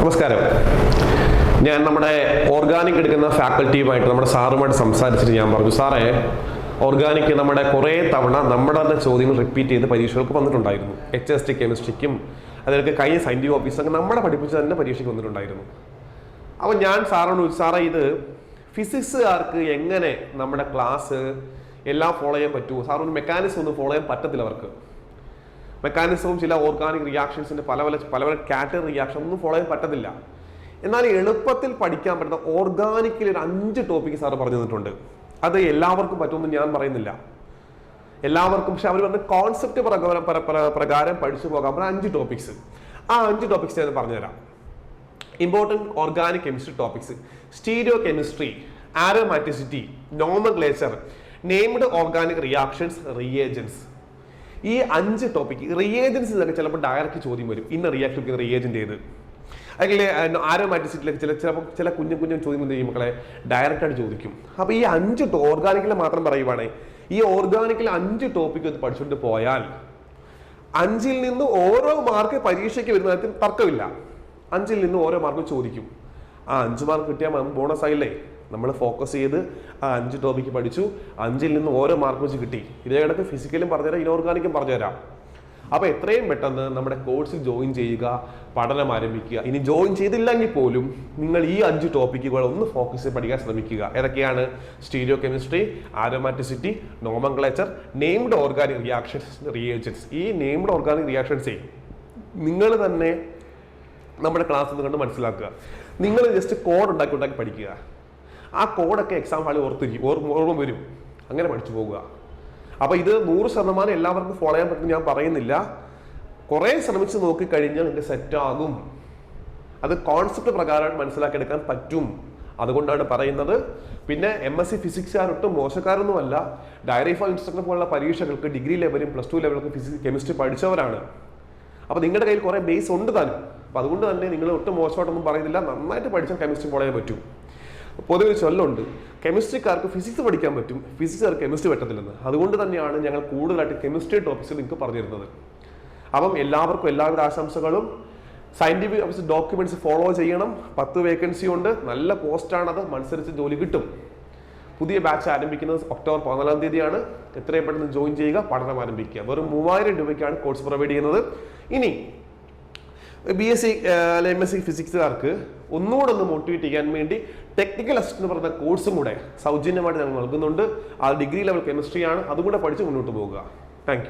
നമസ്കാരം. ഞാൻ നമ്മുടെ ഓർഗാനിക് എടുക്കുന്ന ഫാക്കൽറ്റിയുമായിട്ട് നമ്മുടെ സാറുമായിട്ട് സംസാരിച്ചിട്ട് ഞാൻ പറഞ്ഞു സാറേ ഓർഗാനിക് നമ്മുടെ കുറേ തവണ നമ്മുടെ തന്നെ ചോദ്യങ്ങൾ റിപ്പീറ്റ് ചെയ്ത് പരീക്ഷകൾക്ക് വന്നിട്ടുണ്ടായിരുന്നു. എച്ച് എസ് ടി കെമിസ്ട്രിക്കും അതിലൊക്കെ കഴിഞ്ഞ സയന്റിഫിക് ഓഫീസൊക്കെ നമ്മുടെ പഠിപ്പിച്ച് തന്നെ പരീക്ഷയ്ക്ക് വന്നിട്ടുണ്ടായിരുന്നു. അപ്പോൾ ഞാൻ സാറിനോട് ചോദിച്ചു, സാറേ ഇത് ഫിസിക്സുകാർക്ക് എങ്ങനെ നമ്മുടെ ക്ലാസ് എല്ലാം ഫോളോ ചെയ്യാൻ പറ്റുമോ? സാറൊരു മെക്കാനിസം ഒന്നും ഫോളോ ചെയ്യാൻ പറ്റത്തില്ല അവർക്ക്. മെക്കാനിസവും ചില ഓർഗാനിക് റിയാക്ഷൻസിന്റെ പല പല പല പല കാറ്റർ റിയാക്ഷൻ ഒന്നും ഫോളോ ചെയ്യാൻ പറ്റത്തില്ല. എന്നാൽ എളുപ്പത്തിൽ പഠിക്കാൻ പറ്റുന്ന ഓർഗാനിക്കിൽ ഒരു അഞ്ച് ടോപ്പിക്ക് സാറ് പറഞ്ഞു തന്നിട്ടുണ്ട്. അത് എല്ലാവർക്കും പറ്റുമെന്ന് ഞാൻ പറയുന്നില്ല. എല്ലാവർക്കും പക്ഷെ അവർ പറഞ്ഞ കോൺസെപ്റ്റ് പ്രകാരം പ്ര- പ്ര- പ്രകാരം പഠിച്ചു പോകാൻ പറഞ്ഞ അഞ്ച് ടോപ്പിക്സ് ആ അഞ്ച് ടോപ്പിക്സ് ഞാൻ പറഞ്ഞുതരാം. Important organic chemistry topics stereo chemistry aromaticity nomenclature named organic reactions reagents ഈ അഞ്ച് ടോപ്പിക് റിയേജൻസ് എന്നൊക്കെ ചിലപ്പോൾ ഡയറക്റ്റ് ചോദ്യം വരും. ഇന്ന റിയാക്ഷൻ റിയേജന്റ് ഏത്? അല്ലെങ്കിൽ ആരോമാറ്റിസിറ്റിയിലൊക്കെ ചില ചിലപ്പോൾ ചില കുഞ്ഞു കുഞ്ഞു ചോദ്യം ചെയ്യും മക്കളെ? ഡയറക്റ്റായിട്ട് ചോദിക്കും. അപ്പോൾ ഈ അഞ്ച് ഓർഗാനിക്കിൽ മാത്രം പറയുവാണേ ഈ ഓർഗാനിക്കിൽ അഞ്ച് ടോപ്പിക് ഒന്ന് പഠിച്ചുകൊണ്ട് പോയാൽ അഞ്ചിൽ നിന്ന് ഓരോ മാർക്ക് പരീക്ഷയ്ക്ക് വരുന്ന കാര്യത്തിൽ തർക്കമില്ല. അഞ്ചിൽ നിന്ന് ഓരോ മാർക്ക് ചോദിക്കും. ആ അഞ്ച് മാർക്ക് കിട്ടിയാൽ ബോണസ് ആയില്ലേ? നമ്മൾ ഫോക്കസ് ചെയ്ത് ആ അഞ്ച് ടോപ്പിക്ക് പഠിച്ചു. അഞ്ചിൽ നിന്ന് ഓരോ മാർക്ക് വെച്ച് കിട്ടി. ഇതേ കണക്ക് ഫിസിക്കലും പറഞ്ഞുതരാം ഇനോർഗാനിക്കും പറഞ്ഞുതരാം. അപ്പോൾ എത്രയും പെട്ടെന്ന് നമ്മുടെ കോഴ്സിൽ ജോയിൻ ചെയ്യുക പഠനം ആരംഭിക്കുക. ഇനി ജോയിൻ ചെയ്തില്ലെങ്കിൽ പോലും നിങ്ങൾ ഈ അഞ്ച് ടോപ്പിക്കുകൾ ഒന്ന് ഫോക്കസ് ചെയ്ത് പഠിക്കാൻ ശ്രമിക്കുക. ഏതൊക്കെയാണ്? Stereo chemistry aromaticity nomenclature named organic reactions reagents ഈ നെയിംഡ് ഓർഗാനിക് റിയാക്ഷൻസേ നിങ്ങൾ തന്നെ നമ്മുടെ ക്ലാസ്സിൽ നിന്ന് കണ്ട് മനസ്സിലാക്കുക. നിങ്ങൾ ജസ്റ്റ് കോഡ് ഉണ്ടാക്കി ഉണ്ടാക്കി പഠിക്കുക. ആ കോഡൊക്കെ എക്സാം ഹാളിൽ ഓർത്തിരിക്കും ഓർമ്മ വരും. അങ്ങനെ പഠിച്ചു പോകുക. അപ്പോൾ ഇത് നൂറ് ശതമാനം എല്ലാവർക്കും ഫോളോ ചെയ്യാൻ പറ്റും ഞാൻ പറയുന്നില്ല. കുറേ ശ്രമിച്ച് നോക്കിക്കഴിഞ്ഞാൽ നിങ്ങൾക്ക് സെറ്റാകും അത് കോൺസെപ്റ്റ് പ്രകാരം മനസ്സിലാക്കിയെടുക്കാൻ പറ്റും. അതുകൊണ്ടാണ് പറയുന്നത്. പിന്നെ എം എസ് സി ഫിസിക്സുകാരൊട്ടും മോശക്കാരൊന്നുമല്ല ഡയറി ഫോർ ഇൻസ്ട്രക്ടർ പോലുള്ള പരീക്ഷകൾക്ക് ഡിഗ്രി ലെവലും പ്ലസ് ടു ലെവലും ഫിസിക്സ് കെമിസ്ട്രി പഠിച്ചവരാണ്. അപ്പോൾ നിങ്ങളുടെ കയ്യിൽ കുറേ ബേസ് ഉണ്ട് താനും. അപ്പോൾ അതുകൊണ്ട് തന്നെ നിങ്ങൾ ഒട്ടും മോശമായിട്ടൊന്നും പറയുന്നില്ല. നന്നായിട്ട് പഠിച്ചാൽ കെമിസ്ട്രി ചെയ്യാൻ പറ്റും. പൊതുവെ ചൊല്ലുണ്ട് കെമിസ്ട്രിക്കാർക്ക് ഫിസിക്സ് പഠിക്കാൻ പറ്റും. ഫിസിക്സുകാർക്ക് കെമിസ്ട്രി പറ്റത്തില്ലെന്ന്. അതുകൊണ്ട് തന്നെയാണ് ഞങ്ങൾ കൂടുതലായിട്ട് കെമിസ്ട്രി ടോപ്പിക്സ് നിങ്ങൾക്ക് പറഞ്ഞു തരുന്നത് അപ്പം എല്ലാവർക്കും എല്ലാവിധ ആശംസകളും. സയന്റിഫിക് ഓഫീസ് ഡോക്യുമെന്റ്സ് ഫോളോ ചെയ്യണം. പത്ത് വേക്കൻസി ഉണ്ട്. നല്ല പോസ്റ്റാണത് മത്സരിച്ച് ജോലി കിട്ടും. പുതിയ ബാച്ച് ആരംഭിക്കുന്നത് ഒക്ടോബർ പതിനാലാം തീയതിയാണ്. എത്രയും പെട്ടെന്ന് ജോയിൻ ചെയ്യുക പഠനം ആരംഭിക്കുക. വെറും മൂവായിരം രൂപയ്ക്കാണ് കോഴ്സ് പ്രൊവൈഡ് ചെയ്യുന്നത്. ഇനി ബി എസ് സി അല്ലെ എം എസ് സി ഫിസിക്സുകാർക്ക് ഒന്നുകൂടെ ഒന്ന് മോട്ടിവേറ്റ് ചെയ്യാൻ വേണ്ടി ടെക്നിക്കൽ അസിസ്റ്റന്റ് എന്ന് പറയുന്ന കോഴ്സും കൂടെ സൗജന്യമായിട്ട് ഞങ്ങൾ നൽകുന്നുണ്ട്. ആ ഡിഗ്രി ലെവൽ കെമിസ്ട്രിയാണ് അതും കൂടെ പഠിച്ച് മുന്നോട്ട് പോകുക